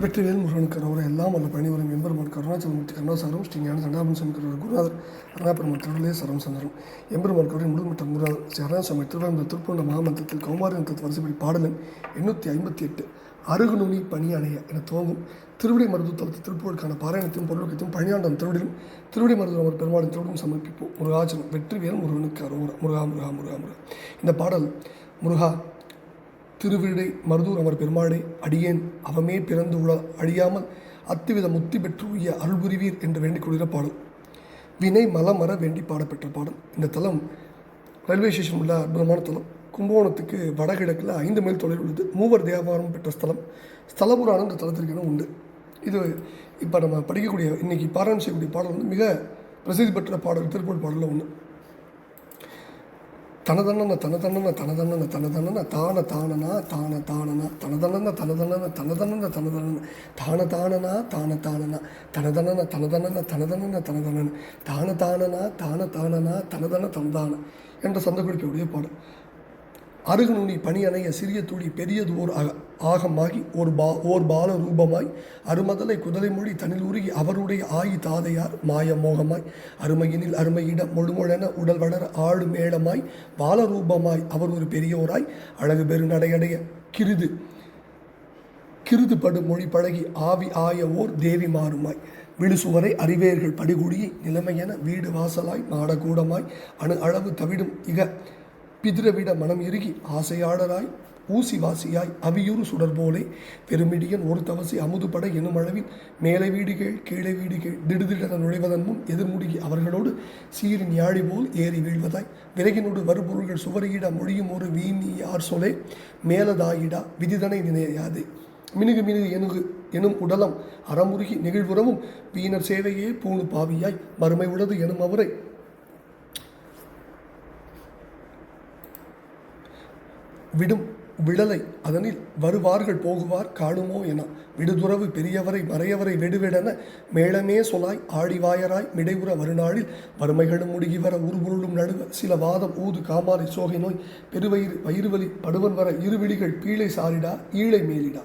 வெற்றிவேல் முருகன் கரோரை எல்லாம் வல்ல பணிவரும் எம்பெருமான் கருணாச்சலமூர்த்தி கருணாசாரம் ஸ்ரீ ஞான தண்டாபன் கருவர் குருநாதர் அருணாபெருமான் கடலே சரம் சந்திரம். எம்பெருமான் கருணை முழுமட்ட முருகாதர் ஸ்ரீ அருணாசாமி திருவனந்த திருப்பூண்ட மாமந்திரத்தில் கௌமாரி நந்தத்து வரிசைப்படி பாடலன் எண்ணூற்றி ஐம்பத்தி எட்டு அருகுநுனி பணி அணைய என துவங்கும். திருவிடை மருது திருப்பூருக்கான பாராயணத்தையும் பொருளுக்கத்தையும் பழனியாண்டம் திருவிடிலும் திருவிடை மருது அவர் பெருமாளின் திருவிடும் சமர்ப்பிப்போம். முருகாச்சலம் வெற்றிவேல் முருகனுக்கு அரோரா முருகா முருகா முருகா முருகா. இந்த பாடல் முருகா திருவிடை மருதூர் அமர் பெருமாளே அடியேன் அவமே பிறந்து உள அழியாமல் அத்துவித முத்தி பெற்று உய்ய அருள்புரிவீர் என்று வேண்டிக் கொள்கிற பாடல். வினை மலமர வேண்டி பாடப்பெற்ற பாடல். இந்த தலம் ரயில்வே ஸ்டேஷன் உள்ள அற்புதமான தலம். கும்பகோணத்துக்கு வடகிழக்கில் ஐந்து மைல் தொலைவில் உள்ளது. மூவர் தேவாரம் பெற்ற ஸ்தலம். ஸ்தலபுராணம் இந்த தலத்திற்கு உண்டு. இது இப்போ நம்ம படிக்கக்கூடிய இன்னைக்கு பாராயணம் செய்யக்கூடிய பாடல் வந்து மிக பிரசித்தி பெற்ற பாடல் திருப்பூர் பாடலில் ஒன்று தனதண்ணன தனதண்ணன தனதண்ணன தனதண்ணன தான தானனா தான தானனா தனதண்ணன தனதண்ணன தனதண்ணன தனதண்ணன தான தானனா தான தானனா தனதண்ணன தனதண்ணன தனதண்ணன தனதண்ணன தான தானனா தான தானனா தனதன தனதான என்ற சந்தகுறிப்புடைய பாடல். அருகுநுனி பனி அணைய சிறிய துளி பெரியது ஓர் அக. ஆகமாகி ஓர் பா ஓர் பால ரூபமாய் அருமதலை குதலை மொழி தனில் உருகி அவருடைய ஆயி தாதையார் மாய மோகமாய் அருமையினில் அருமையிட முழுமுழன உடல் வளர ஆடு மேளமாய் பால ரூபமாய் அவர் ஒரு பெரியோராய் அழகு பெருநடையடைய கிருது கிருதுபடு மொழி பழகி ஆவி ஆய ஓர் தேவி மாறுமாய். விழுசுவரை அறிவேர்கள் படிகுடியை நிலைமையென வீடு வாசலாய் நாடகூடமாய் அணு அளவு தவிடும் இக பிதிரவிட மனம் இறுகி ஆசையாளராய் ஊசி வாசியாய் அவியுறு சுடர் போலே பெருமிடியன் ஒரு தவசி அமுதுபட எனும் அளவில் மேலை வீடுகள் கீழே வீடுகள் திடுதிடென நுழைவதன் முன் எதிர்முடுகி அவர்களோடு சீரின் யாழி போல் ஏறி வீழ்வதாய். விறகினோடு வருபொருள்கள் சுவரையிட மொழியும் ஒரு வீணி யார் சொலே மேலதாயிடா விதிதனை நினையாது. மினுகு மினுகு எனுகு எனும் உடலம் அறமுருகி நெகிழ்வுறவும் வீணர் சேவையே பூணு பாவியாய். மறுமை உள்ளது எனும் அவரை விடும் விழலை அதனில் வருவார்கள் போகுவார் காணுமோ என. விடுதுறவு பெரியவரை மறையவரை வெடுவெடன மேளமே சொலாய் ஆடிவாயராய் மிடைவுற வருநாளில் வறுமைகளும் முடுகி வர உருபொருளும் நடுவ சில வாதம் ஊது காமாலை சோகை நோய் பெருவயிறு வயிறுவலி படுவன் வர இருவிழிகள் பீழை சாரிடா ஈழை மேலிடா.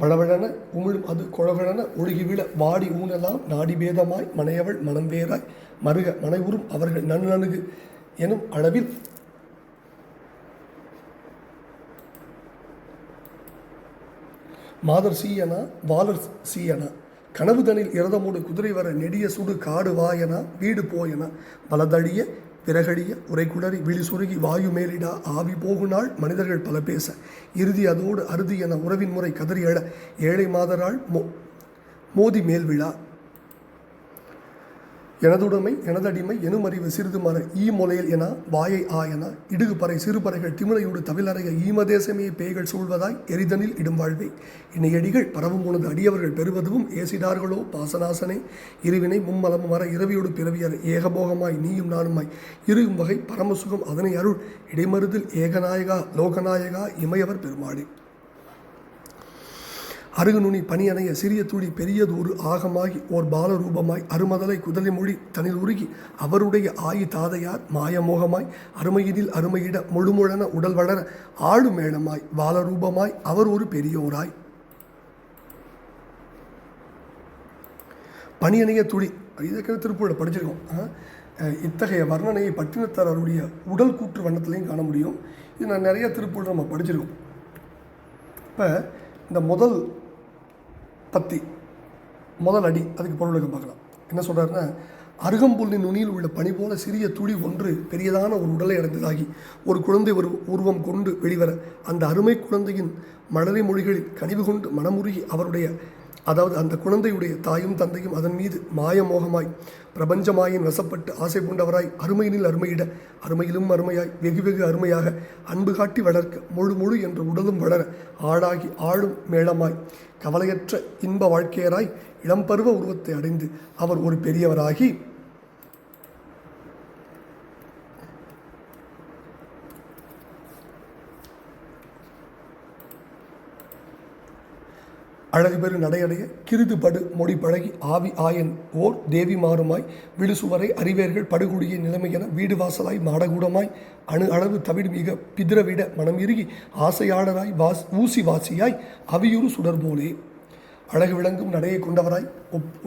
வளவழன உமிழும் அது குழவழன ஒழுகி விழ வாடி ஊனலாம் நாடி பேதமாய் மனையவள் மனம் வேறாய் மருக மனைவுறும் அவர்கள் நனு எனும் அளவில் மாதர் சீயனா வாலர் சீயனா கனவுதனில் இரதமூடு குதிரை வர நெடிய சுடு காடு வாயனா வீடு போயனா பலதழிய பிறகடிய உரைக்குடறி விழி சுருகி வாயு மேலிடா ஆவி போகுநாள் மனிதர்கள் பல பேச இறுதி அதோடு அறுதி என உறவின் முறை கதறி எழ ஏழை மாதராள் மோ மோதி மேல் விழா எனதுடைமை எனதடிமை எனுமறிவு சிறிது மர ஈ மொலையில் என வாயை ஆ என இடுகுப்பறை சிறுபறைகள் திமிழையோடு தவிலறைய ஈமதேசமே பேய்கள் சூழ்வதாய் எரிதனில் இடும் வாழ்வே. இணையடிகள் பரவும் உனது அடியவர்கள் பெறுவதும் ஏசிடார்களோ? பாசனாசனே இருவினை மும்மலமும் வர இரவியோடு பிறவியர் ஏகபோகமாய் நீயும் நானுமாய். இருக்கும் வகை பரமசுகம் அதனை அருள். இடைமருதில் ஏகநாயகா லோகநாயகா இமையவர் பெருமாடி அருகுநுனி பனி அணைய சிறிய துளி பெரியது ஒரு ஆகமாகி ஓர் பாலரூபமாய் அருமதலை குதலை மொழி தனில் உருகி அவருடைய ஆயி தாதையார் மாயமோகமாய் அருமையினில் அருமையிட முழுமுழன உடல் வளர ஆடு மேளமாய் பாலரூபமாய் அவர் ஒரு பெரியோராய். பனியணைய துளி இதற்கு திருப்பூரில் படிச்சிருக்கோம். இத்தகைய வர்ணனையை பட்டினத்தாரருடைய உடல் கூற்று வண்ணத்திலையும் காண முடியும். இது நான் நிறைய திருப்பூரில் நம்ம படிச்சிருக்கோம். இப்போ இந்த முதல் பத்தி முதல் அடி அதுக்கு பொருளுக்கு பார்க்கலாம். என்ன சொல்கிறாருன்னா அருகம்புல்லின் நுனியில் உள்ள பனி போல சிறிய துளி ஒன்று பெரியதான ஒரு உடலை அடைந்ததாகி ஒரு குழந்தை ஒரு உருவம் கொண்டு வெளிவர அந்த அருமை குழந்தையின் மலரை மொழிகளில் கனிவு கொண்டு மனமுருகி அவருடைய அதாவது அந்த குழந்தையுடைய தாயும் தந்தையும் அதன் மீது மாயமோகமாய் பிரபஞ்சமாயின் வசப்பட்டு ஆசை பூண்டவராய் அருமையினில் அருமையிட அருமையிலும் அருமையாய் வெகு வெகு அருமையாக அன்பு காட்டி வளர்க்க முழு முழு என்ற உடலும் வளர ஆளாகி ஆளும் மேளமாய் கவலையற்ற இன்ப வாழ்க்கையராய் இளம்பருவ உருவத்தை அடைந்து அவர் ஒரு பெரியவராகி அழகு பெரு நடையடைய கிருது படு மொழி பழகி ஆவி ஆயன் ஓர் தேவி மாறுமாய். விழுசுவரை அறிவேர்கள் படுகுடிய நிலைமையென வீடு வாசலாய் மாடகூடமாய். அணு அளவு தவிடு மிக பிதிரவிட மனம் இறுகி ஆசையாளராய் வாஸ் ஊசி வாசியாய் அவியுறு சுடர்போலே. அழகு விளங்கும் நடையை கொண்டவராய் ஒப்-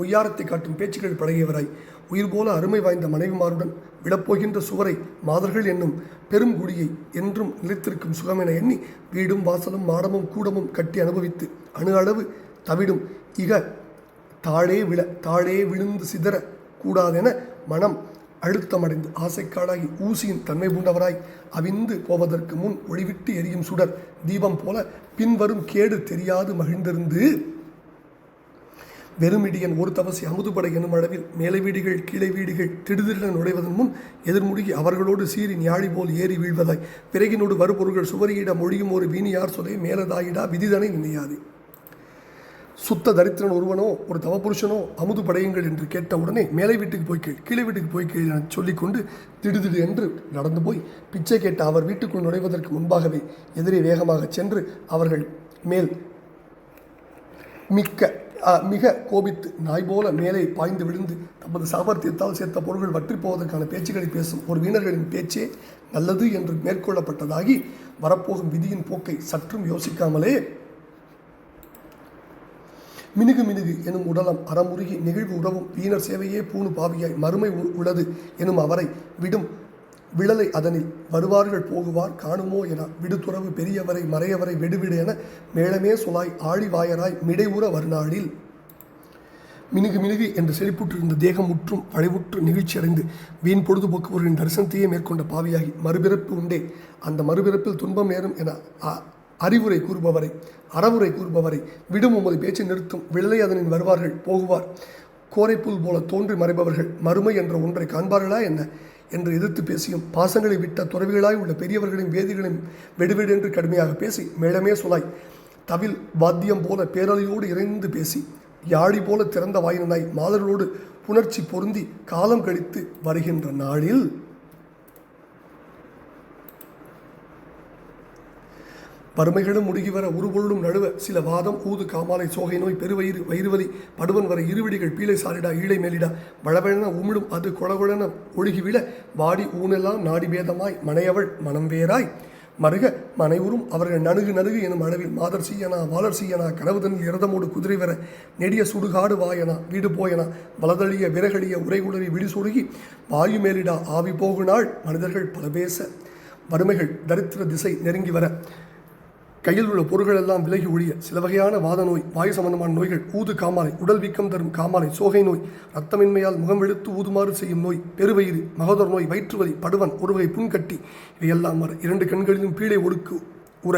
காட்டும் பேச்சுக்கள் பழகியவராய் உயிர் போல அருமை வாய்ந்த மனைவிமாருடன் விழப்போகின்ற சுவரை மாதர்கள் என்னும் பெரும் குடியை என்றும் நிலைத்திருக்கும் சுகமென எண்ணி வீடும் வாசலும் மாடமும் கூடமும் கட்டி அனுபவித்து அணு அளவு தவிடும் இக தாழே விழ தாழே விழுந்து சிதற கூடாதென மனம் அழுத்தமடைந்து ஆசைக்காடாகி ஊசியின் தன்மை பூண்டவராய் அவிந்து போவதற்கு முன் ஒளிவிட்டு எரியும் சுடர் தீபம் போல பின்வரும் கேடு தெரியாது மகிழ்ந்திருந்து வெறுமிடியன் ஒரு தவசி அமுதுபடை எனும் அளவில் மேலை வீடுகள் கீழே வீடுகள் திடுதிடென நுழைவதன் முன் எதிர்முடுகி அவர்களோடு சீறி ஞாழி போல் ஏறி வீழ்வதாய். பிறகினோடு வருபொருள்கள் சுவரியிட மொழியும் ஒரு வீணியார் சொலை மேலதாயிடா விதிதனை நினையாது. சுத்த தரித்திரன் ஒருவனோ ஒரு தவபுருஷனோ அமுது படையுங்கள் என்று கேட்ட உடனே மேலை வீட்டுக்கு போய் கேள் கீழே வீட்டுக்கு போய் கேள் என சொல்லிக்கொண்டு திடுதிடு என்று நடந்து போய் பிச்சை கேட்ட அவர் வீட்டுக்குள் நுழைவதற்கு முன்பாகவே எதிரே வேகமாகச் சென்று அவர்கள் மேல் மிக்க மிக கோபித்து நாய் போல மேலே பாய்ந்து விழுந்து தமது சாமர்த்தியத்தால் சேர்த்த பொருள்கள் வற்றிப் போவதற்கான பேச்சுக்களை பேசும் ஒரு வீணர்களின் பேச்சே நல்லது என்று மேற்கொள்ளப்பட்டதாகி வரப்போகும் விதியின் போக்கை சற்றும் யோசிக்காமலே மினுகு மினுகு எனும் உடலம் அறமுருகி நெகிழ்வு உறவும் வீணர் சேவையே பூணு பாவியாய் மறுமை உ- உள்ளது எனும் அவரை விடும் விழலை அதனில் வருவார்கள் போகுவார் காணுமோ என விடுதுறவு பெரியவரை மறையவரை வெடுவிடு என மேளமே சொலாய் ஆழிவாயராய் மிடைவுற வருநாளில். மினுகு மினுகு என்று செழிப்புற்றிருந்த தேகம் முற்றும் வளைவுற்று நிகழ்ச்சியடைந்து வீண் பொழுதுபோக்குவர்களின் தரிசனத்தையே மேற்கொண்ட பாவியாகி மறுபிறப்பு உண்டே. அந்த மறுபிறப்பில் துன்பம் நேரும் என அ- அறிவுரை கூறுபவரை அறவுரை கூறுபவரை விடும் உமது பேச்சு நிறுத்தும் விழலை அதனின் வருவார்கள் போகுவார். கோரைப்புல் போல தோன்றி மறைபவர்கள் மறுமை என்ற ஒன்றை காண்பார்களா என்ன? என்று எதிர்த்து பேசியும் பாசங்களை விட்ட துறவிகளாய் உள்ள பெரியவர்களின் வேதிகளையும் வெடுவெடு என்று கடுமையாக பேசி மேளமே சொலாய் தவில் வாத்தியம் போல பேரலையோடு இறைந்து பேசி யாழி போல திறந்த வாயினாய் மாதர்களோடு புணர்ச்சி பொருந்தி காலம் கழித்து வருகின்ற நாளில் வறுமைகளும் முடுகி வர உருபொருளும் நடுவ சில வாதம் ஊது காமாலை சோகை நோய் பெருவயிறு வயிறுவலி படுவன் வர இருவிடிகள் பீலை சாரிடா ஈழை மேலிடா. வளவென உமிழும் அது கொளகொழன ஒழுகி விழ வாடி ஊனெல்லாம் நாடி பேதமாய் மனையவள் மனம் வேறாய். மருக மனைவரும் அவர்கள் நணுகு நணுகு எனும் அளவில் மாதர் சீயனா வாளர் சீயனா கனவுதனில் இரதமோடு குதிரை வர நெடிய சுடுகாடு வாயனா வீடு போயனா வலதழிய விறகழிய உரைகுளறி விழி சுருகி வாயு மேலிடா ஆவி போகு நாள் மனிதர்கள் பல பேச. வறுமைகள் தரித்திர திசை நெருங்கி வர கையில் உள்ள பொருள்கள் எல்லாம் விலகி ஒழிய சில வகையான வாத நோய் வாயு சம்பந்தமான நோய்கள் ஊது காமாலை உடல் வீக்கம் தரும் காமாலை சோகை நோய் ரத்தமின்மையால் முகம் வெளுத்து ஊதுமாறு செய்யும் நோய் பெருவயிறு மகோதர நோய் வயிற்றுவலி படுவன் ஒருவகை புண்கட்டி இவையெல்லாம் வர இரண்டு கண்களிலும் பீழை ஒடுக்கு உற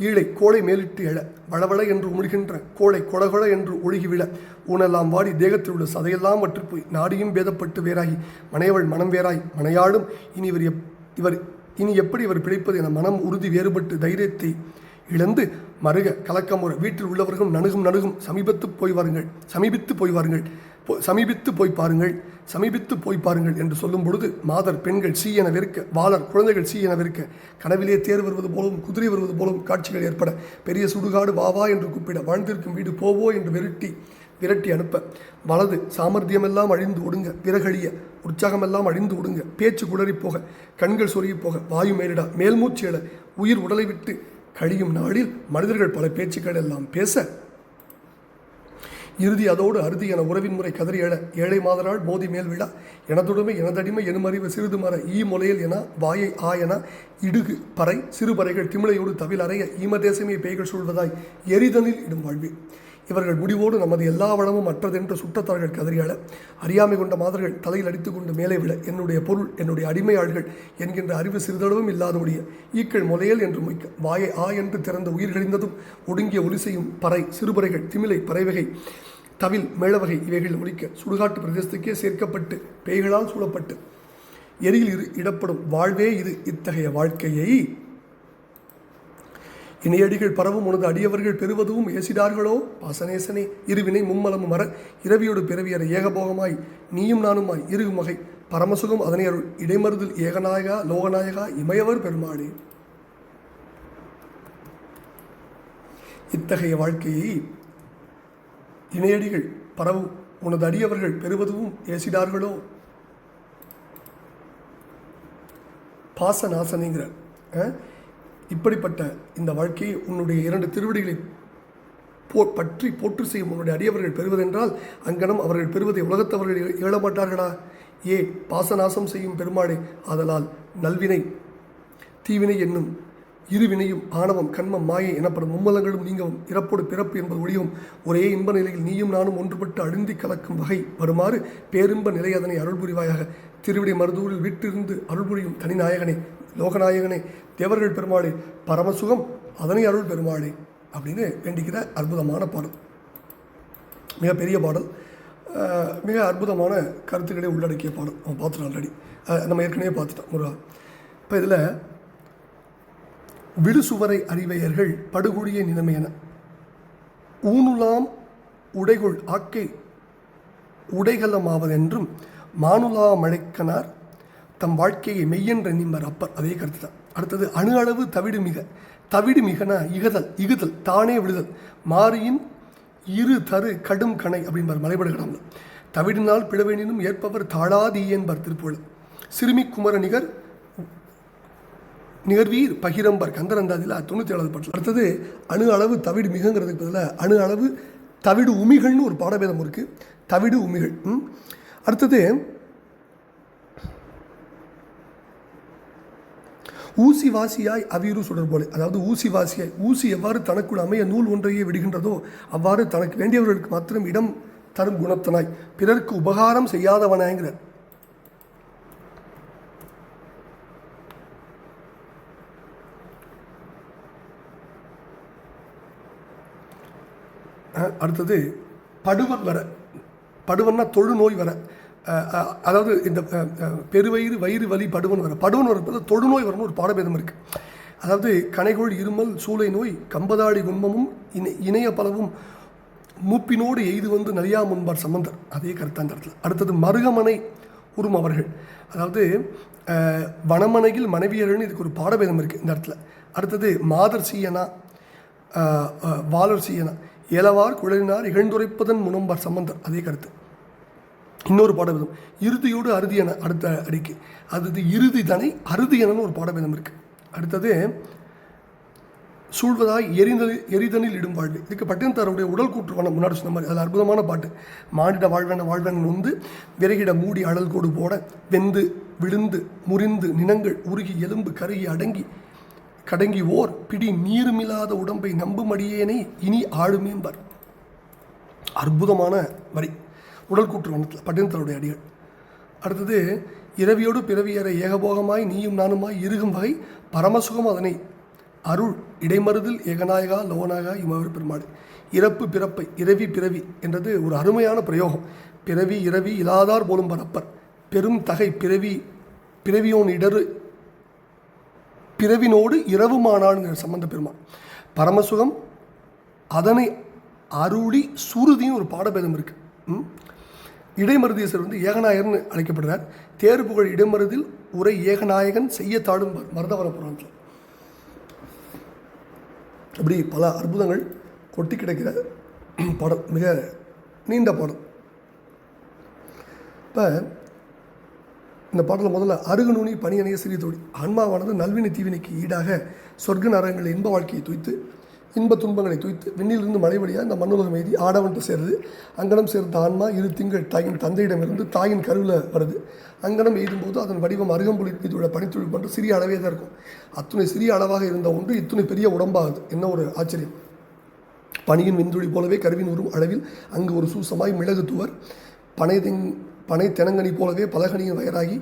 ஈழை கோளை மேலிட்டு எழ வளவள என்று உமிழ்கின்ற கோளை கொடகொட என்று ஒழுகி விழ ஊனெல்லாம் வாடி தேகத்தில் உள்ள சதையெல்லாம் வற்றுப்போய் நாடியும் பேதப்பட்டு வேறாகி மனையவள் மனம் வேறாய் மனையாளும் இனி இவர் எப் இவர் இனி எப்படி இவர் பிழைப்பது என மனம் உறுதி வேறுபட்டு தைரியத்தை இழந்து மருக கலக்கமுற வீட்டில் உள்ளவர்களும் நணுகும் நணுகும் சமீபத்து போய் வாருங்கள் சமீபித்து போய் வாருங்கள் போ- சமீபித்து போய் பாருங்கள் சமீபித்து போய் பாருங்கள் என்று சொல்லும் பொழுது மாதர் பெண்கள் சீ என வெறுக்க வாளர் குழந்தைகள் சீ என வெறுக்க கனவிலே தேர் வருவது போலவும் குதிரை வருவது போலவும் காட்சிகள் ஏற்பட பெரிய சுடுகாடு வா வா என்று கூப்பிட வாழ்ந்திருக்கும் வீடு போவோ என்று விரட்டி விரட்டி அனுப்ப வலது சாமர்த்தியமெல்லாம் அழிந்து ஒடுங்க பிறகழிய உற்சாகமெல்லாம் அழிந்து ஒடுங்க பேச்சு குளறி போக கண்கள் சொருகி போக வாயு மேலிடா மேல்மூச்சு எழ உயிர் உடலை விட்டு கழியும் நாளில் மனிதர்கள் பல பேச்சுக்கள் எல்லாம் பேச இறுதி அதோடு அறுதி என உறவின் முறை கதறி எழ ஏழை மாதரால் மோதி மேல் விழா. எனதுடமை எனதடிமை எனுமறிவு சிறிது மர ஈ முலையில் என வாயை ஆ என இடுகு பறை சிறுபறைகள் திமிழையோடு தவில் அறைய ஈம பேய்கள் சூழ்வதாய் எரிதனில் இடும் வாழ்வு. இவர்கள் முடிவோடு நமது எல்லா வளமும் அற்றதென்று சுற்றத்தார்கள் கதறியாள அறியாமை கொண்ட மாதர்கள் தலையில் அடித்துக்கொண்டு மேலே விழ என்னுடைய பொருள் என்னுடைய அடிமையாள்கள் என்கின்ற அறிவு சிறிதளவும் இல்லாதவுடைய ஈக்கள் முலையல் என்று மொய்க்க வாயை ஆ என்று திறந்த உயிர்களிந்ததும் ஒடுங்கிய ஒலிசையும் பறை சிறுபறைகள் திமிலை பறைவகை தவில் மேளவகை இவைகள் ஒழிக்க சுடுகாட்டு பிரதேசத்துக்கே சேர்க்கப்பட்டு பேய்களால் சூழப்பட்டு எரியில் இரு இடப்படும் வாழ்வே இது இத்தகைய வாழ்க்கையை. இணையடிகள் பரவும் உனது அடியவர்கள் பெறுவதும் ஏசிடார்களோ? பாசநேசனே இருவினை மும்மலமும் மர இரவியோடு பிறவியற ஏகபோகமாய் நீயும் நானுமாய் இருகும் வகை பரமசுகம் அதனை அருள். இடைமருதல் ஏகநாயகா லோகநாயகா இமயவர் பெருமாளே. இத்தகைய வாழ்க்கையை இணையடிகள் பரவும் உனது அடியவர்கள் பெறுவதும் ஏசிடார்களோ? பாசநாசனிங்கிறார் அஹ், இப்படிப்பட்ட இந்த வாழ்க்கையை உன்னுடைய இரண்டு திருவடிகளை போ பற்றி போற்று செய்யும் உன்னுடைய அடியவர்கள் பெறுவதென்றால் அங்கனம் அவர்கள் பெறுவதை உலகத்தவர்கள் இழ- இழமாட்டார்களா ஏ பாசநாசம் செய்யும் பெருமாளே ஆதலால் நல்வினை தீவினை என்னும் இருவினையும் ஆணவம் கண்மம் மாயை எனப்படும் மும்மலங்களும் நீங்கவும் இறப்போடு பிறப்பு என்பது ஒழியும் ஒரே இன்ப நிலையில் நீயும் நானும் ஒன்றுபட்டு அழுந்தி கலக்கும் வகை வருமாறு பேரின்ப நிலை அதனை அருள் புரிவாயாக. திருவிடை மருதூரில் விட்டிருந்து அருள் புரியும் தனிநாயகனே லோகநாயகனே தேவர்கள் பெருமாளே பரமசுகம் அதனை அருள் பெருமாளே அப்படின்னு வேண்டிக்கிற அற்புதமான பாடல். மிகப்பெரிய பாடல். மிக அற்புதமான கருத்துக்களை உள்ளடக்கிய பாடல். நம்ம பார்த்துட்டோம் ஆல்ரெடி நம்ம ஏற்கனவே பார்த்துட்டோம் முருகா. இப்போ இதில் விடுசுவரை அறிவையர்கள் படுகொடிய நிலைமையன. ஊனுலாம் உடைகுள் ஆக்கை உடைகலமாவதென்றும் மானுலா மழைக்கனார் தம் வாழ்க்கையை மெய்யென்ற நிம்மர் அப்பர். அதே கருத்து தான் அடுத்தது அணு அளவு தவிடு மிக தவிடு மிகனா இகதல் இகுதல் தானே விழுதல் மாரியின் இரு தரு கடும் கணை அப்படின்பார் மலைபடுகிறாங்க தவிடினால் பிளவெனினும் ஏற்பவர் தாழாதி என்பார் திருப்புகழ் சிறுமி குமரநிகர் நிகர்வீர் பகிரம்பர் கந்தரந்தாதியில் தொண்ணூற்றி ஏழாவது பாட்டில் அடுத்தது அணு அளவு தவிடு மிகங்கிறதுக்கு பதிலாக அணு அளவு தவிடு உமிகள்னு ஒரு பாடபேதம் இருக்குது தவிடு உமிகள் ம். அடுத்தது ஊசி வாசியாய் அவிரு சுடர் போல. அதாவது ஊசி வாசியாய் ஊசி எவ்வாறு தனக்குள் அமைய நூல் ஒன்றையே விடுகின்றதோ அவ்வாறு தனக்கு வேண்டியவர்களுக்கு மாத்திரம் இடம் தரும் குணத்தனாய். பிறருக்கு உபகாரம் செய்யாதவனாங்கிறார் அடுத்தது படுவன் வர. படுவன்னா தொழுநோய் வர. அதாவது இந்த பெருவயிறு வயிறு வலி படுவன் வர. படுவன் வர தொழுநோய் வரணும் ஒரு பாடபேதம் இருக்குது அதாவது கனைகோள் இருமல் சூளை நோய் கம்பதாடி கும்பமும் இணை இணைய பலவும் மூப்பினோடு எய்து வந்து நலியா முன்பார் சம்பந்தர். அதே கருத்து அந்த இடத்துல. அடுத்தது மருகமனை உரும் அவர்கள். அதாவது வனமனையில் மனைவியர்கள்னு இதுக்கு ஒரு பாடபேதம் இருக்குது இந்த இடத்துல. அடுத்தது மாதர் சீயனா வாலர் சீயனா. ஏலவார் குழலினார் இகழ்ந்துரைப்பதன் முனம்பார் சம்பந்தர் அதே கருத்து. இன்னொரு பாடபேதம் இறுதியோடு அறுதி என அடுத்த அடிக்கு. அது இறுதி தனை அறுதி எனன்னு ஒரு பாடவிதம் இருக்குது அடுத்தது சூழ்வதாய் எரிந்தது எரிதனில் இடும் வாழ்வு. இதுக்கு பட்டினத்தாருடைய உடல் கூற்றுவான முன்னாடி சொன்ன மாதிரி அது அற்புதமான பாட்டு. மானிட வாழ்வென வாழ்வென நொந்து விறகிட மூடி அழல் கோடு போட வெந்து விழுந்து முறிந்து நினங்கள் உருகி எலும்பு கருகி அடங்கி கடங்கி ஓர் பிடி நீருமில்லாத உடம்பை நம்புமடியேனே இனி ஆளுமேம்பார் அற்புதமான வரி. உடல் கூற்று வண்ணத்தில் பட்டினத்தருடைய அடிகள். அடுத்தது இரவியோடு பிறவியற ஏகபோகமாய் நீயும் நானுமாய் இருகும் வகை பரமசுகம் அதனை. அருள் இடைமறுதல் ஏகநாயகா லோநாயகா இமவர் பெருமாடு இறப்பு பிறப்பை இரவி பிறவி என்றது ஒரு அருமையான பிரயோகம். பிறவி இரவி இலாதார் போலும் பரப்பர். பெரும் தகை பிறவி பிறவியோன் இடரு பிறவினோடு இரவுமானான்ங்கிற சம்பந்த பெருமான். பரமசுகம் அதனை அருளி சுருதின்னு ஒரு பாடபேதம் இருக்குது ம்? இடைமருதீசர் வந்து ஏகநாயகர்னு அழைக்கப்படுறார். தேர் புகழ் இடைமருதில் உரை ஏகநாயகன் செய்ய தாடும் மருதவர புராணத்தில். இப்படி பல அற்புதங்கள் கொட்டி கிடக்கிற பாடல் மிக நீண்ட பாடல். இப்போ இந்த பாடலில் முதல்ல அருகணுனி பணியணைய சிறிய தோழி ஆன்மாவானது நல்வினை தீவினைக்கு ஈடாக சொர்க்க நரகங்கள் இன்ப வாழ்க்கையை துய்த்து இன்ப துன்பங்களை துய்த்து விண்ணிலிருந்து மழை வழியாக இந்த மண்ணுலகம் எழுதி ஆடவன்ட்டு சேருது. அங்கனம் சேர்ந்த ஆன்மா இரு திங்கள் தாயின் தந்தையிடமிருந்து தாயின் கருவில் வருது. அங்கனம் எய்தும்போது அதன் வடிவம் அருகம்புலி மீதுள்ள பனித்துழி போன்ற சிறிய அளவே தான் இருக்கும். அத்துணை சிறிய அளவாக இருந்த ஒன்று இத்துணை பெரிய உடம்பாகுது. என்ன ஒரு ஆச்சரியம். பனியின் விந்துளி போலவே கருவின் உரும் அளவில் அங்கு ஒரு சூசமாய் மிளகு துவர். பனை பனை தெனங்கனி போலவே பலகனியின் வயராகி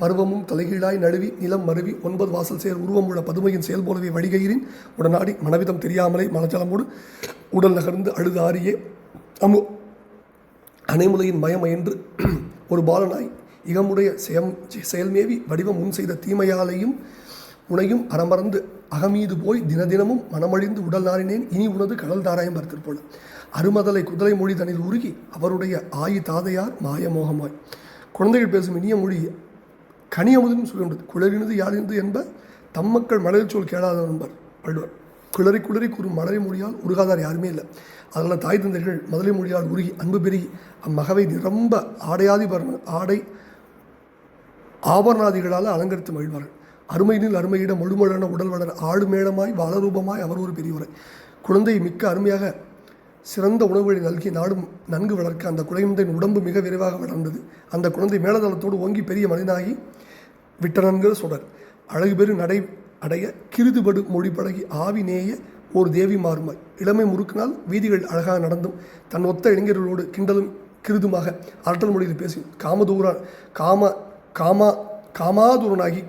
பருவமும் தலைகீழாய் நழுவி நிலம் மருவி ஒன்பது வாசல் சேர் உருவமுள்ள பதுமையின் செயல் போலவே வழிகயிறின் உடனாடி மனவிதம் தெரியாமலே மனச்சலமோடு உடல் நகர்ந்து அழுது ஆறியே. அமு அணைமுலையின் மயமயன்று ஒரு பாலனாய் இகமுடைய செயம் செயல்மேவி வடிவம் முன் செய்த தீமையாலையும் உனையும் அறமறந்து அகமீது போய் தினதினமும் மனமழிந்து உடல் நாரினேன் இனி உனது கடல் தாராயம் பார்த்திருப்போம் அருமதலை குதலை மொழி தனில் உருகி அவருடைய ஆயி தாதையார் மாயமோகமாய். குழந்தைகள் பேசும் இனிய மொழி கனியமுதுன்னு சொல்லுகின்றது குளறினது யாழினது என்ப தம்மக்கள் மலர் சொல் கேளாதவர் என்பார் வள்ளுவர். குளறி குளறி கூறும் மலரை மொழியால் உருகாதார் யாருமே இல்லை. அதனால் தாய் தந்தைகள் மதுரை மொழியால் உருகி அன்பு பெருகி அம்மகவை நிரம்ப ஆடையாதி பரண ஆடை ஆபரணாதிகளால் அலங்கரித்து மகிழ்வார்கள். அருமையினில் அருமையிட முழுமழன உடல் வளர ஆடு மேளமாய் வளரூபமாய் அவர் ஒரு பெரியவரை. குழந்தை மிக்க அருமையாக சிறந்த உணவுகளை நல்கி நாடும் நன்கு வளர்க்க அந்த குழந்தையின் உடம்பு மிக விரைவாக வளர்ந்தது. அந்த குழந்தை மேலதளத்தோடு ஓங்கி பெரிய மனிதனாகி விட்டனன்கிற சுடர். அழகு பெரு நடை அடைய கிருதுபடு மொழி பழகி ஆவினேய ஒரு தேவி மாறுமாய். இளமை முறுக்கினால் வீதிகள் அழகாக நடந்தும். தன் ஒத்த இளைஞர்களோடு கிண்டலும் கிருதுமாக அரட்டல் மொழியில் பேசி காமதூரா காம காமா காமாதூரனாகி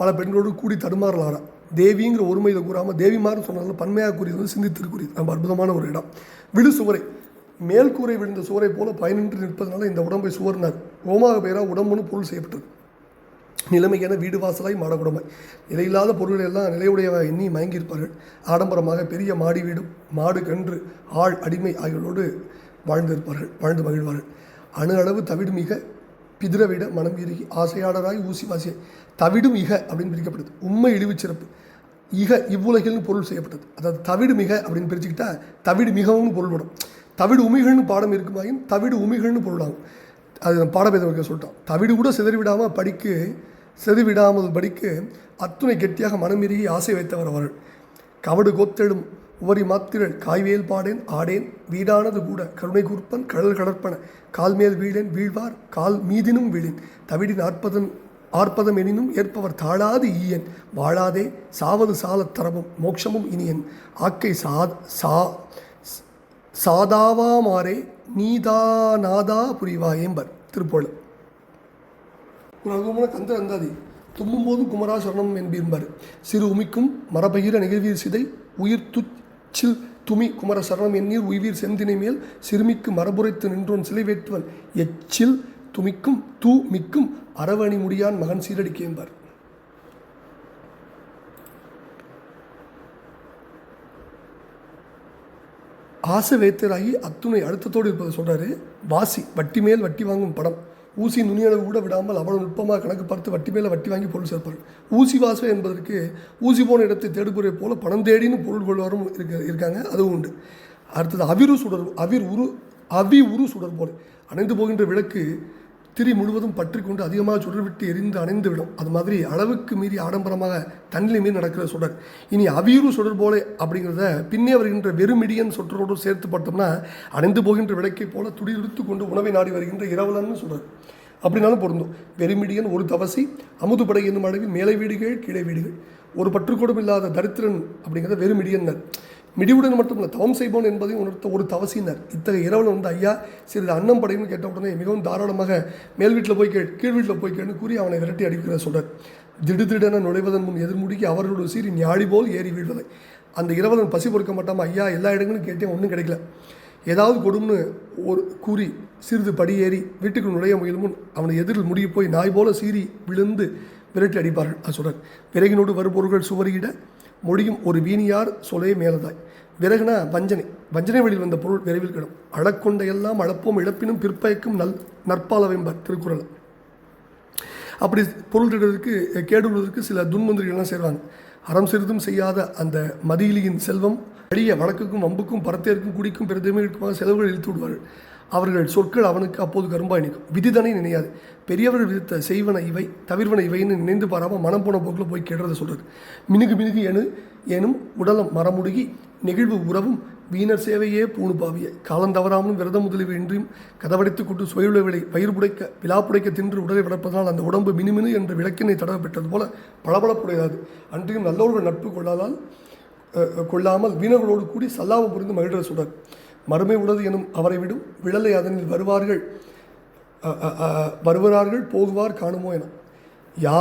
பல பெண்களோடு கூடி தடுமாறலாடான் தேவிங்கிற ஒருமையில் கூறாமல் தேவிமார்னு சொன்னாலும் பன்மையாக கூறியது வந்து சிந்தித்திருக்குரியது ரொம்ப அற்புதமான ஒரு இடம். விழு சுவரை. மேல் கூரை விழுந்த சுவரை போல பயனின்றி நிற்பதனால இந்த உடம்பை சுவர்னார் ஓமாக பெயராக உடம்புன்னு பொருள் செய்யப்பட்டது. நிலைமையான வீடு வாசலாய் மாடகுடமாய் நிலையில்லாத பொருள்களை எல்லாம் நிலையுடைய எண்ணி மயங்கியிருப்பார்கள். ஆடம்பரமாக பெரிய மாடி வீடும் மாடு கன்று ஆள் அடிமை ஆகியோரோடு வாழ்ந்திருப்பார்கள் வாழ்ந்து மகிழ்வார்கள். அணு அளவு தவிடு மிக பிதிரவிட மனம் இறுகி ஆசையாளராய் ஊசி வாசிய தவிடும் இக அப்படின்னு பிரிக்கப்படுது உண்மை இழிவுச் சிறப்பு. இக இவ்வுலகில்னு பொருள் செய்யப்பட்டது. அதாவது தவிடு மிக அப்படின்னு பிரிச்சுக்கிட்டா தவிடு மிகவும் பொருள்படும் தவிடு உமிகள்னு பாடம் இருக்குமாயும் தவிடு உமிகள்னு பொருளாகும். அது பாடபேதம் வைக்க சொல்லிட்டோம். தவிடு கூட சிதறிவிடாமல் படிக்கு சிதறிவிடாமல் படிக்கு அத்துணை கெட்டியாக மனமிருகி ஆசை வைத்தவர் அவர்கள். கவடு கோத்தெழும் உவரி மாத்திரள் காய்வேல் பாடேன் ஆடேன் வீடானது கூட கருணை கூர்ப்பன் கடல் கடற்பன கால் மேல் வீழேன் வீழ்வார் கால் மீதினும் வீழேன். தவிடின் நாற்பதன் ஆர்ப்பதம் எனினும் ஏற்பவர் தாழாது ஈயன். வாழாதே சாவது சாலத் தரமும் மோட்சமும் இனியன். ஆக்கை சா சா சாதாவாமாரே நீதா நாதா புரிவாயேம்பர் திருப்போள் ஒரு கந்த அந்தாதி தும்மும் போது குமரா சரணம் சிறு உமிக்கும் மரபகிர நிகழ்வீர் சிதை உயிர் துச்சில் துமி குமர சரணம் எண்ணீர் உயிர் செந்தினை மேல். சிறுமிக்கு மரபுரைத்து நின்றோன் சிலை வேட்டுவன் எச்சில் துமிக்கும் தூ மிக்கும் அரவணி முடியான் மகன் சீரடிக்கேம்பார் ஆசை வேத்தராகி அத்துணை அழுத்தத்தோடு இருப்பதை சொல்கிறாரு வாசி வட்டி மேல் வட்டி வாங்கும் படம். ஊசி நுனியளவு கூட விடாமல் அவ்வளவு நுட்பமாக கணக்கு பார்த்து வட்டி மேலே வட்டி வாங்கி பொருள் சேர்ப்பார்கள் ஊசி வாசம் என்பதற்கு ஊசி போன இடத்தை தேடுபுரை போல பணம் தேடின்னு பொருள் கொள்வாரும் இருக்க இருக்காங்க. அதுவும் உண்டு. அடுத்தது அவிரு சுடர் அவிர் உரு அவி உரு சுடர் போல. அணைந்து போகின்ற விளக்கு திரி முழுவதும் பற்றி கொண்டு அதிகமாக சுடர் விட்டு எரிந்து அணைந்து விடும் அது மாதிரி அளவுக்கு மீறி ஆடம்பரமாக தண்ணில் மீறி நடக்கிற சுடர். இனி அவியூறு சுடர் போல அப்படிங்கிறத பின்னே வருகின்ற வெறுமிடியன் சொற்றரோடு சேர்த்து பார்த்தோம்னா அணைந்து போகின்ற விளக்கை போல துடிதுடித்து கொண்டு உணவை நாடி வருகின்ற இரவலன்னு சுடர். அப்படின்னாலும் பொருந்தும். வெறுமிடியன் ஒரு தவசி அமுதுபடை என்னும் அளவில் மேலை வீடுகள் கீழே வீடுகள். ஒரு பற்றுக்கோடும் இல்லாத தரித்திரன் அப்படிங்கிறத வெறுமிடியன்னர் மிடிவுடன் மட்டுமல்ல தவம் செய்வோன் என்பதையும் உணர்த்த ஒரு தவசினர். இத்தகைய இரவில் வந்து ஐயா சிறிது அன்னம் படையும்னு கேட்ட உடனே மிகவும் தாராளமாக மேல் வீட்டில் போய் கேள் கீழ் வீட்டில் போய் கேட்டுன்னு கூறி அவனை விரட்டி அடிக்கிற சொல்றார். திடுதிடென நுழைவதன் முன் எதிர்முடிக்கு அவர்களோட சீறி ஞாழி போல் ஏறி வீழ்வதை. அந்த இரவலன் பசி பொறுக்க மாட்டாமல் ஐயா எல்லா இடங்களும் கேட்டேன் ஒன்றும் கிடைக்கல. ஏதாவது கொடும்னு ஒரு கூறி சிறிது படி ஏறி வீட்டுக்கு நுழைய முயலும் முன் அவனை எதிரில் முடிய போய் நாய் போல சீறி விழுந்து விரட்டி அடிப்பார்கள் அது சொல்றார். விறகினோடு வருபொருள்கள் சுவரியிட மொழியும் ஒரு வீணியார் சொலே மேலதாய். விறகுனா வஞ்சனை. வஞ்சனை வழியில் வந்த பொருள் விரைவில் கிடும். அழக்கொண்ட எல்லாம் அழப்போம் இழப்பினும் பிற்பயக்கும் நல் நற்பாலவெம்பர் திருக்குறள். அப்படி பொருளிடுவதற்கு கேடுவதற்கு சில துன்மந்திரிகள்லாம் செய்வாங்க. அறம் சிறிதும் செய்யாத அந்த மதியிலியின் செல்வம் அழிய வழக்குக்கும் வம்புக்கும் பரத்தேற்கும் குடிக்கும் பெருந்தமைகளுக்குமாக செலவுகள் இழுத்து விடுவார்கள் அவர்கள் சொற்கள் அவனுக்கு அப்போது கரும்பாய் நிற்கும். விதிதனை நினையாது. பெரியவர்கள் விதித்த செய்வன இவை தவிர்வன இவைன்னு நினைந்து பாராமல் மனம் போன போக்கில் போய் கேடுறத சொல்கிறது மினுகு மினுகு எனு எனும் உடலம் மரமுடுகி நெகிழ்வு உறவும் வீணர் சேவையே பூணு பாவிய. காலம் தவறாமலும் விரதம் முதலிவு இன்றியும் கதவடைத்து கொண்டு சுயவுள்ள விலை வயிறு புடைக்க விழா புடைக்க தின்று உடலை வளர்ப்பதனால் அந்த உடம்பு மினுமினு என்ற விளக்கினை தடவை பெற்றது போல பளபளப்புடையாது அன்றையும் நல்லோர்கள் நட்பு கொள்ளாதால் கொள்ளாமல் வீணர்களோடு கூடி சல்லாம புரிந்து மகிழ்ற சுடர் மறுமை உள்ளது எனும் அவரை விடும் விழலை அதனில் வருவார்கள். அஹ், வருவார்கள் போகுவார் காணுமோ என. யா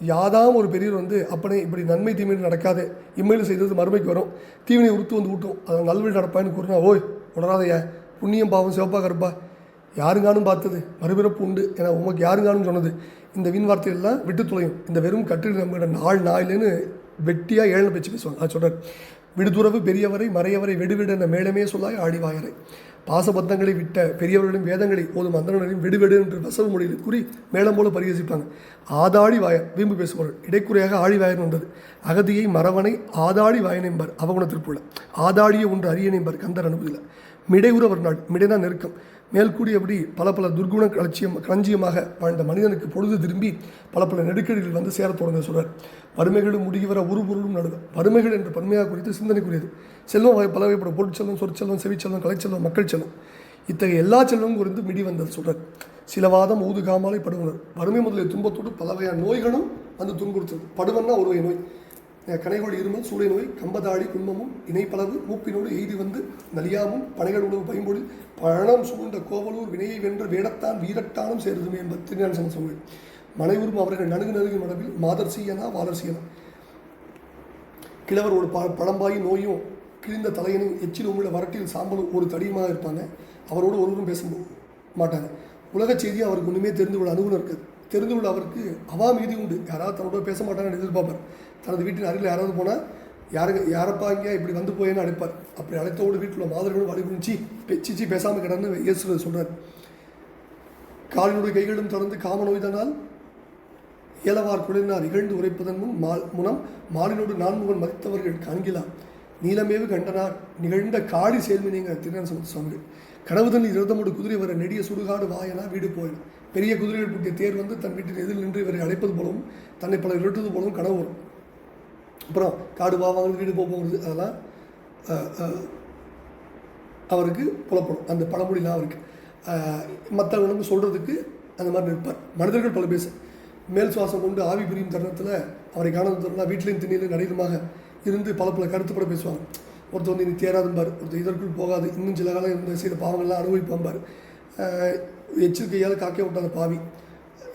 யாதாம் ஒரு பெரியவர் வந்து அப்பனே இப்படி நன்மை தீமை நடக்காது. இம்மையில் செய்தது மறுமைக்கு வரும். தீவினை உறுத்து வந்து ஊட்டும். அதை நல்வழி நடப்பான்னு கூறினா ஓய் உணராதையா. புண்ணியம் பாவம் சிவப்பா கருப்பா. யாருங்கானும் பார்த்தது? மறுபிறப்பு உண்டு என உமக்கு யாருங்கானும் சொன்னது? இந்த வீண் வார்த்தையெல்லாம் விட்டு துளையும் இந்த வெறும் கட்டில் நம்மகிட்ட நாள் நாயிலேன்னு வெட்டியாக ஏழை பேச்சு பேசுவாங்க. அது சொல்கிறார் விடுதுறவு பெரியவரை மறையவரை வெடுவெடென மேலமே சொல்லாய் ஆடிவாயரை பாசபத்தங்களை விட்ட பெரியவர்களின் வேதங்களை போதும் அந்தளையும் விடுவிடு என்று வசவ மொழியில் கூறி மேளம் போல பரிகசிப்பாங்க. ஆதாடி வாய வீம்பு பேசுபவர்கள் இடைக்குறையாக ஆழிவாயர் வந்தது அகதியை மறவனை ஆதாடி வாயன் என்பார் அவகுணத்திற்குள்ள ஆதாடிய ஒன்று அரியன் என்பார் கந்தர் அனுபதியில். மிடையுறவர் நாள் மிடைதான் நெருக்கம். மேல் கூடியபடி பல பல துர்குண களச்சியம் களஞ்சியமாக வாழ்ந்த மனிதனுக்கு பொழுது திரும்பி பல பல நெருக்கடிகள் வந்து சேரத் தொடங்க சொல்கிறார் வறுமைகளும் முடிவர ஒரு பொருளும் நடுது வறுமைகள் என்று பன்மையாக குறித்து சிந்தனைக்குரியது. செல்வம் வகை பல வகைப்படும் பொருட்செல்வம் சொற்செல்வம் செவிச்செல்வம் கலைச்செல்வம் மக்கள் செல்வம். இத்தகைய எல்லா செல்வமும் குறித்து மிடி வந்தது சொல்றார். சிலவாதம் ஊதுகாமலை படுவனர் வறுமை முதலிய துன்பத்தோடு பல வகையான நோய்களும் வந்து துன்புறுத்தது. படுவன்னா ஒரு வகை நோய். கனைகோடு இருமல் சூளை நோய் கம்பதாடி குன்மமும் இணைப்பளவு மூப்பினோடு எய்தி வந்து நலியாமும் பனைகள் உணவு பயன்பொழி பழம் சூழ்ந்த கோவலூர் வினையை வென்ற வேடத்தான் வீரட்டானும் சேருதுமே என்பது திருஞான சமசமொழி மனைவரும் அவர்கள் நனுகு நணுகு மடவில் மாதர் சீயனா வாலர் சீயனா? கிழவர் ஒரு ப பழம்பாயும் நோயும் கிழிந்த தலையனும் எச்சில் உள்ள வரட்டில் சாம்பலும் ஒரு தடியுமாக இருப்பாங்க. அவரோடு ஒருவரும் பேச மாட்டாங்க. உலக செய்தி அவருக்கு ஒன்றுமே தெரிந்து கொள்ள அனுகூலம் இருக்காது. தெரிந்து கொள்ள அவருக்கு அவா மீதி உண்டு. யாராவது தன்னோட பேச மாட்டாங்கன்னு எதிர்பார்ப்பார். தனது வீட்டின் அருகில் யாராவது போனால் யாருக்கு யாரப்பா இங்கே? இப்படி வந்து போயேன்னு அழைப்பார். அப்படி அழைத்தோடு வீட்டில் உள்ள மாதர்களும் வழிபுரிஞ்சி பெச்சிச்சு பேசாமல் கிடந்து இயேசு சொல்கிறார் காலினுடைய கைகளும் தொடர்ந்து காம நோய்தனால் இயலவார் குளிர்னார் இகழ்ந்து உரைப்பதன் முன் மா முனம் மாலினோடு நான்முகன் மதித்தவர்கள் காண்கிலா. நீலமேவு கண்டனார் நிகழ்ந்த காடி சேர்மினிங்க திருநன் சமத்து சுவாமிகள். கடவுதன் இருதமோடு குதிரை வர நெடிய சுடுகாடு வாயனா வீடு போயின பெரிய குதிரைகள் பூட்டிய தேர் வந்து தன் வீட்டின் எதிரில் நின்று இவரை அழைப்பது போலவும் தன்னை பல இருட்டுவது போலவும் கனவு வரும் அப்புறம் காடு வா வீடு போக போகிறது அதெல்லாம் அவருக்கு புலப்படும். அந்த பழமொழிலாம் அவருக்கு. மற்றவங்களுக்கு சொல்கிறதுக்கு அந்த மாதிரி நிற்பார். மனிதர்கள் பல பேச மேல் சுவாசம் கொண்டு ஆவி புரியும் தருணத்தில் அவரை காணாத தருணம் வீட்டிலையும் திண்ணிலையும் நடையிலுமாக இருந்து பல பல கருத்துப்பட பேசுவாங்க. ஒருத்தர் வந்து இனி தேராதும்பார் ஒருத்தர் இதற்குள் போகாது. இன்னும் சில காலம் இருந்த செய்த பாவங்கள்லாம் அனுபவிப்பாம்பார் எச்சரிக்கையால் காக்க விட்டாத பாவி.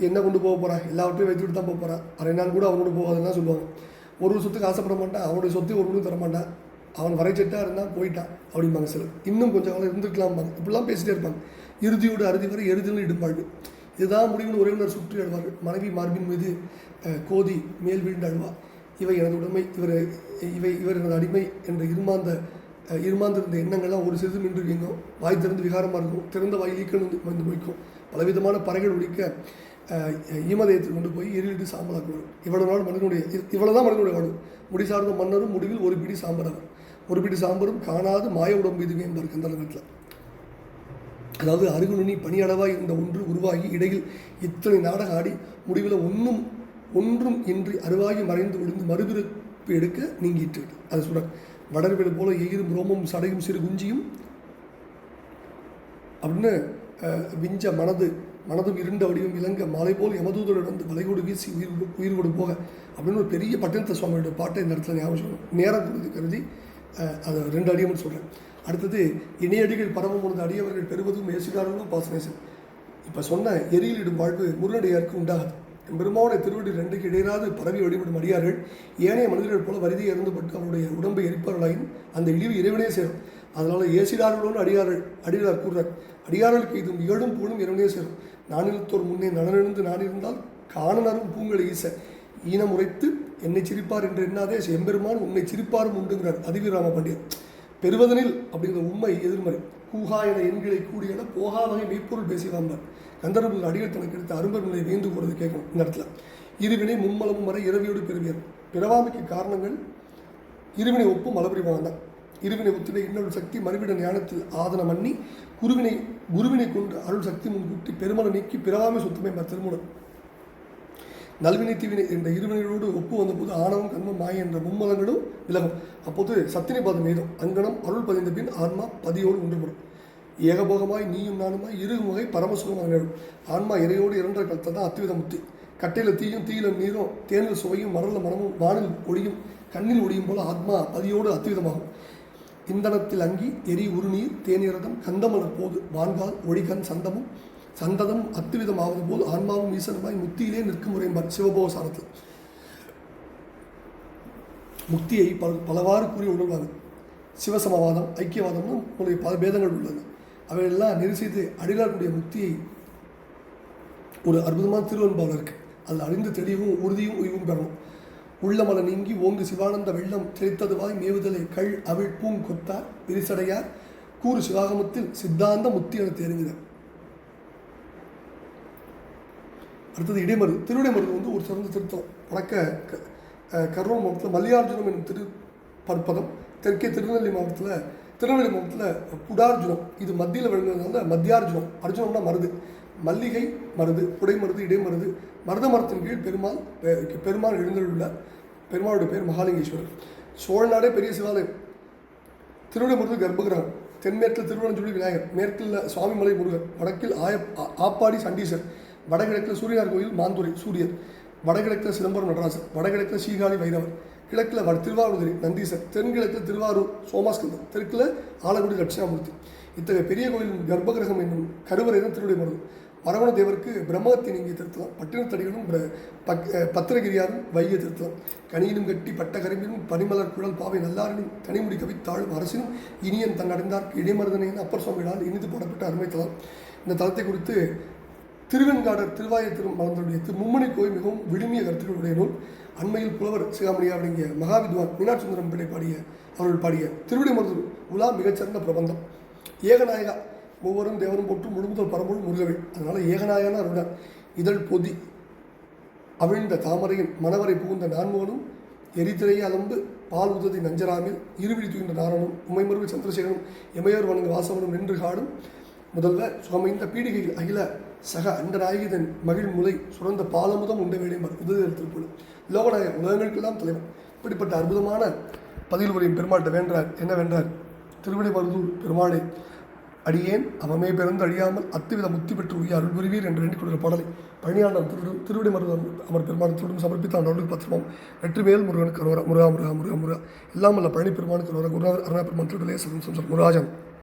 என்ன கொண்டு போக போகிறான் எல்லாவற்றையும் வைத்துட்டு தான் போக போகிறான் அரை நாள் கூட அவனோட போகாதுன்னு சொல்லுவாங்க. ஒரு சொத்துக்கு ஆசைப்பட மாட்டான். அவனுடைய சொத்து ஒரு தர மாட்டான் அவன் வரைச்சட்டாக இருந்தால் போயிட்டான் அப்படிம்பாங்க சிலர். இன்னும் கொஞ்சம் காலம் இருந்துக்கலாம்பாங்க இப்படிலாம் பேசிட்டே இருப்பாங்க. இறுதியோடு அறுதி வரை எருதில் இடும்பார்கள் இதுதான் முடிவுன்னு உறவினர் சுற்றி அழுவார்கள். மனைவி மார்பின் மீது கோதி மேல் வீழ்ந்து அழுவா. இவை எனது உடைமை இவர் இவை இவர் எனது அடிமை என்ற இருமாந்த இருமாந்திருந்த எண்ணங்கள்லாம் ஒரு சிறிது நின்று வீங்கும் வாய் திறந்து விகாரமாக இருக்கும். திறந்த வாய் ஈக்கணும் வந்து போய்க்கும் பலவிதமான பறைகள் ஒழிக்க ஈமதயத்தில் கொண்டு போய் எரியிட்டு சாம்பலாக்குவார் இவ்வளவு நாள் மனிதனுடைய இவ்வளோ தான் மனிதனுடைய வாழ்வு. முடி சார்ந்த மன்னரும் முடிவில் ஒரு பிடி சாம்பர் ஒரு பிடி சாம்பரும் காணாது மாய உடம்பு இதுவே என்பார் கந்தளத்தில் அதாவது அருகுணி பணியளவாக இருந்த ஒன்று உருவாகி இடையில் இத்தனை நாடகம் ஆடி முடிவில் ஒன்றும் ஒன்றும் இன்றி அருவாகி மறைந்து விழுந்து மறுபிறப்பு எடுக்க நீங்கிட்டு அது சொல்கிறார் வடர்வேலு போல எயிரும் ரோமும் சடையும் சிறு குஞ்சியும் அப்படின்னு அஹ், விஞ்ச மனது மனதும் இருண்ட வடிவம் இலங்க மலை போல் யமதூதரோடு வந்து வளைகோடு வீசி உயிர் உயிர் கொடு போக அப்படின்னு ஒரு பெரிய பட்டினத்த சுவாமியோட பாட்டை இந்த இடத்துல ஞாபகம் சொல்லணும் நேரம் கருதி கருதி அதை ரெண்டு அடியம்னு சொல்கிறேன் அடுத்தது இணையடிகள் பரவும் பொழுது அடியவர்கள் பெறுவதும் ஏசுகாரங்களும் பாசனேசன் இப்போ சொன்ன எரியிலிடும் வாழ்வு முருகடையாருக்கு உண்டாகாது. பெருமாவுடைய திருவடி ரெண்டுக்கு இடையராது பரவி வழிபடும் அடியார்கள் ஏனைய மனிதர்கள் போல வரிதை இறந்துபட்டு அவருடைய உடம்பை எரிப்பார்களாயின் அந்த இழிவு இறைவனே சேரும். அதனால் ஏசிடார்களோடு அடியார்கள் அடியார் கூறுறார் அடியார்களுக்கு இதுவும் ஏழும் பூணும் இறைவனே சேரும். நானிலத்தோர் முன்னே நலனிருந்து நான் இருந்தால் காணனரும் பூங்கலை ஈச ஈனம் உரைத்து என்னை சிரிப்பார் என்று எண்ணாதே எம்பெருமான் உன்னை சிரிப்பாரும் உண்டுங்கிறார் அதிவிராம பண்டியர் பெறுவதனில் அப்படிங்கிற உண்மை எதிர்மறை. கூஹா என எண்களை கூடியன போகா வகை மெய்ப்பொருள் பேசி வந்தார் கந்தரபுல் அடிகள் தனக்கு எடுத்த அரும்பர் நிலை வேந்து போகிறது கேட்கணும். இந்த இடத்துல. இருவினை மும்மலமும் வரை இரவியோடு பெறுவியர் பிறவாமைக்கு காரணங்கள் இருவினை ஒப்பும் மலபுரிவான் தான். இருவினை ஒத்தினை இன்னொரு சக்தி மறுவிட ஞானத்தில் ஆதனம் பண்ணி குருவினை குருவினை கொண்டு அருள் சக்தி முன்கூட்டி பெருமலை நீக்கி பிறவாமை சுத்தமே திருமணம் நல்வினை தீவினை என்ற இருவினையோடு ஒப்பு வந்தபோது ஆணவம் கண்மம் மாய என்ற மும்மலங்களும் விலகும் அப்போது சத்தினை பாதம் ஏதும் அங்கனம் அருள் பதிந்த பின் ஆன்மா பதியோடு ஒன்றுபடும். ஏகபோகமாய் நீயும் நானுமாய் இரு வகை பரமசுகமாக நிகழும் ஆன்மா இறையோடு இரண்டரை கலத்தை தான் அத்வித முத்தி. கட்டையில் தீயும் தீயில நீரும் தேனில் சுவையும் மரல மனமும் வானில் ஒளியும் கண்ணில் ஒளியும் போல ஆத்மா பதியோடு அத்விதமாகும் இந்தனத்தில் அங்கி எரி உருநீர் தேனிரதம் கந்தமலர் போது வான்கால் ஒழிகன் சந்தமும் சந்ததம் அத்துவிதமாவது போல் ஆன்மாவும் ஈசனுமாய் முத்தியிலே நிற்கும் முறைம்பார் சிவபோகசாரத்தில் முக்தியை பல பலவாறு கூறி உணர்வாங்க சிவசமவாதம் ஐக்கியவாதம்னு உங்களுடைய பல பேதங்கள் உள்ளன அவையெல்லாம் நெரிசித்து அடிலாருடைய முக்தியை ஒரு அற்புதமான திருவன்பாவில் இருக்குது அதில் அறிந்து தெளிவும் உறுதியும் உய்வும் பெறணும். உள்ளமல நீங்கி ஓங்கு சிவானந்த வெள்ளம் செழித்ததுவாய் மேவுதலை கள் அவிழ் பூங்கொத்தார் விரிசடையார். கூறு சிவாகமத்தில் சித்தாந்த முத்தி என தெரிஞ்சுங்க அடுத்தது இடைமருது திருவிடைமருது வந்து ஒரு சிறந்த திருத்தலம். வடக்க க- கரூர் மாவட்டத்தில் மல்லிகார்ஜுனம் என்னும் திரு பற்பதம் தெற்கே திருநெல்வேலி மாவட்டத்தில் திருநெல்வேலி மாவட்டத்தில் புடார்ஜுனம். இது மத்தியில் விளங்குறதுனால மத்தியார்ஜுனம் அர்ஜுனம்னா மருது. மல்லிகை மருது புடை மருது இடைமருது மருத மரத்தின் கீழ் பெருமாள் பெ- பெருமாள் எழுந்துள்ளார் பெருமாளுடைய பேர் மகாலிங்கேஸ்வரர். சோழநாடே பெரிய சிவாலயம். திருவிடைமுருகன் கர்ப்பகிரகம். தென்மேற்கில் திருவனஞ்சோழி விநாயகர் மேற்கில் சுவாமிமலை முருகன் வடக்கில் ஆய ஆப்பாடி சண்டீசர் வடகிழக்கில் சூரியனார் கோயில் மாந்துரை சூரியர் வடகிழக்கில் சிதம்பரம் நடராசர் வடகிழக்கில் சீகாழி வைரவர் கிழக்கில் வட திருவாரூதரி நந்தீசர் தென்கிழக்கில் திருவாரூர் சோமாஸ்கந்தர் தெற்கில் ஆலங்குடி தட்சிணாமூர்த்தி இத்தகைய பெரிய கோயிலின் கர்ப்பகிரகம் என்னும் கருவறை தான் திருவிடைமுருகன் வரவண தேவருக்கு பிரம்மத்தின் இங்கே திருத்தலம் பட்டினத்தடிகளும் பிர- பக் பத்திரகிரியாரும் வைய திருத்தலம் கனியிலும் கட்டி பட்ட கரும்பிலும் பனிமலர் குழல் பாவை நல்லாரினும் தனிமுடி கவித்தாழும் அரசினும் இனியன் தன் அடைந்தார்க்கு இடைமருதனையின் அப்பர் சுவாமிகளால் இனிது போடப்பட்டு அருமைத்தலாம் இந்த தலத்தை குறித்து திருவெண்காடர் திருவாயத்திரும் மலர்ந்தருடைய திரு மும்மணி கோயில் மிகவும் விழுமிய கருத்துக்களுடைய நூல். அண்மையில் புலவர் சிகாமணியா அடங்கிய மகாவித்வான் மீனாட்சுந்தரம் பிள்ளை பாடிய அவர்கள் பாடிய திருவிடைமருதூர் உலா மிகச்சிறந்த பிரபந்தம். ஏகநாயகா மூவரும் தேவரும் போட்டு முழுமுதல் பரம்பொருள் முருகவே. அதனால் ஏகநாயகனா இருந்தார். இதழ் பொதி. அவிழ்ந்த தாமரையின் மணவரை புகுந்த நான்முகனும் எரித்திரையை அலம்பு பால் உதவி நஞ்சராமில் இருவிழி தூய்ந்த நாரணனும் உமைமருவு சந்திரசேகரனும் எமையோர் வணங்கு வாசவனும் நின்று காடும் முதல்வ சுகமைந்த பீடிகையில் அகில சக அண்டநாயகிதன் மகிழ் முலை சுரந்த பாலமுதம் உண்ட வேலை உதவி திருப்பூர் லோகநாயகர் உலகங்களுக்கெல்லாம் தலைவர் இப்படிப்பட்ட அற்புதமான பதில் உரையும் பெருமாட்ட வேண்டார். என்ன திருவிடை திருவிடைமருதூர் பெருமாளை அடியேன் அவமே பிறந்து அழியாமல் அத்துவித முத்தி பெற்று உரிய அருள் புரிவீர் என்று வேண்டிக் கொள்கிற பாடலை பழனியாண்டர் திரு திருவிடை மருதம் அமர் பெருமான் திருவிடம் சமர்ப்பித்த ஆண்டவர்களுக்கு பத்திரமாம். வெற்றிவேல் முருகனுக்கு அருவரா முருகா முருகா முருகா முருகா. இல்லாமல் பழனி பெருமானுக்கு அருவரா குருநாதர் அருணா பெருமான் திருவிலே சரம் முருகாஜன்.